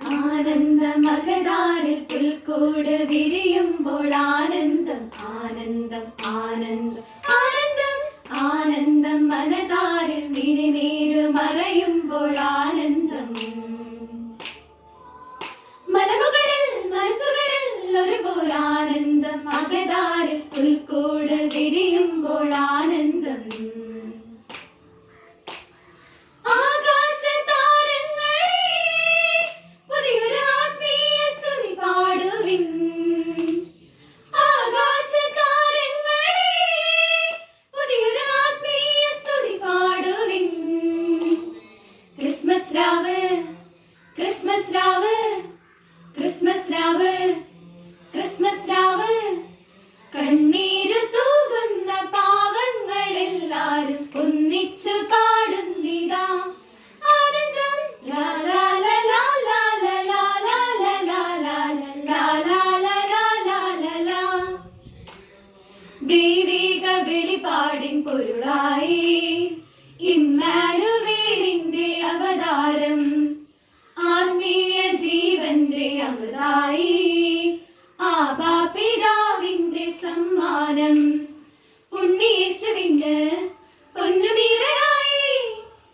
ആനന്ദ മകതാരിൽ പുൽക്കൂട് വിരിയുമ്പോൾ ആനന്ദം ആനന്ദം ആനന്ദം. ആനന്ദം ആനന്ദം മനതാരിൽ വിഴിനീര് മറയുമ്പോൾ ആനന്ദം. മലമുകളിൽ മനസ്സുകളിൽ ഒരുപോലെ ആനന്ദം അകതാരിൽ പുൽക്കൂട് ക്രിസ്മസ് രാവ് ക്രിസ്മസ് രാവ് ക്രിസ്മസ് രാവ് ക്രിസ്മസ് രാവ് കണ്ണീര് തൂകുന്ന പാവങ്ങളെല്ലാരും ഒന്നിച്ചു പാടുന്നിതാ ആനന്ദം ലാലാ ദൈവിക വെളിപാടിൻ പൊരുളായി ഇമ്മാനുവേ സമ്മാനം. ഉണ്ണിയേശുവിന് പൊന്നുമീറയായി.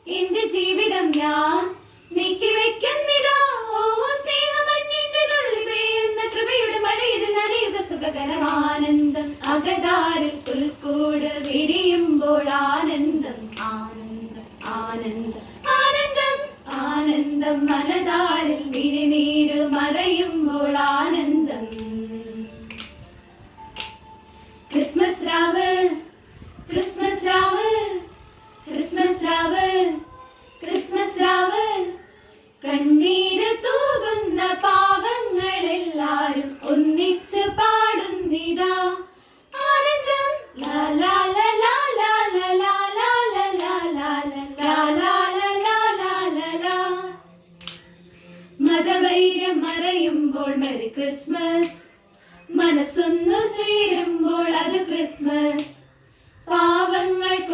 എന്റെ ജീവിതം ഞാൻ നീക്കി വെക്കുന്നിതാ. ഓ സ്നേഹമഞ്ഞിന്റെ തുള്ളി പെയ്യുന്ന കൃപയുടെ മഴയിൽ നനയുക സുഖകരമാനന്ദം. അകതാരിൽ പുൽക്കൂട് വിരിയുമ്പോൾ ആനന്ദം ആനന്ദം ആനന്ദം. ആനന്ദം ആനന്ദം. മലതാരിൽ വിഴിനീര് മറയുമ്പോൾ മറയുമ്പോൾ മെറി ക്രിസ്മസ് മനസ്സൊന്നു ചേരുമ്പോൾ അത് ക്രിസ്മസ് പാവങ്ങൾക്കൊരു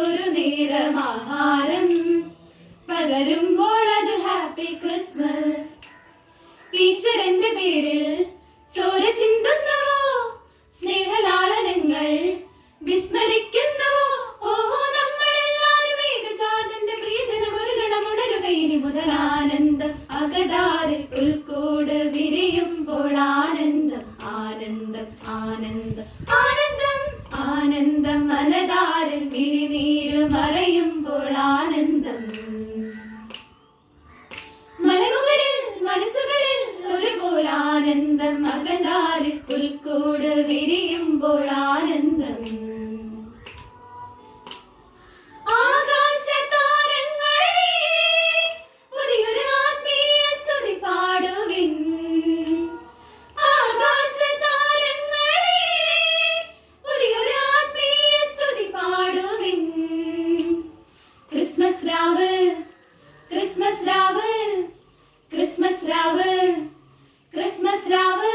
സ്തുതി ആനന്ദം ക്രിസ്മസ് രാവ് ക്രിസ്മസ് രാവ് ക്രിസ്മസ് രാവ് ക്രിസ്മസ് രാവ്.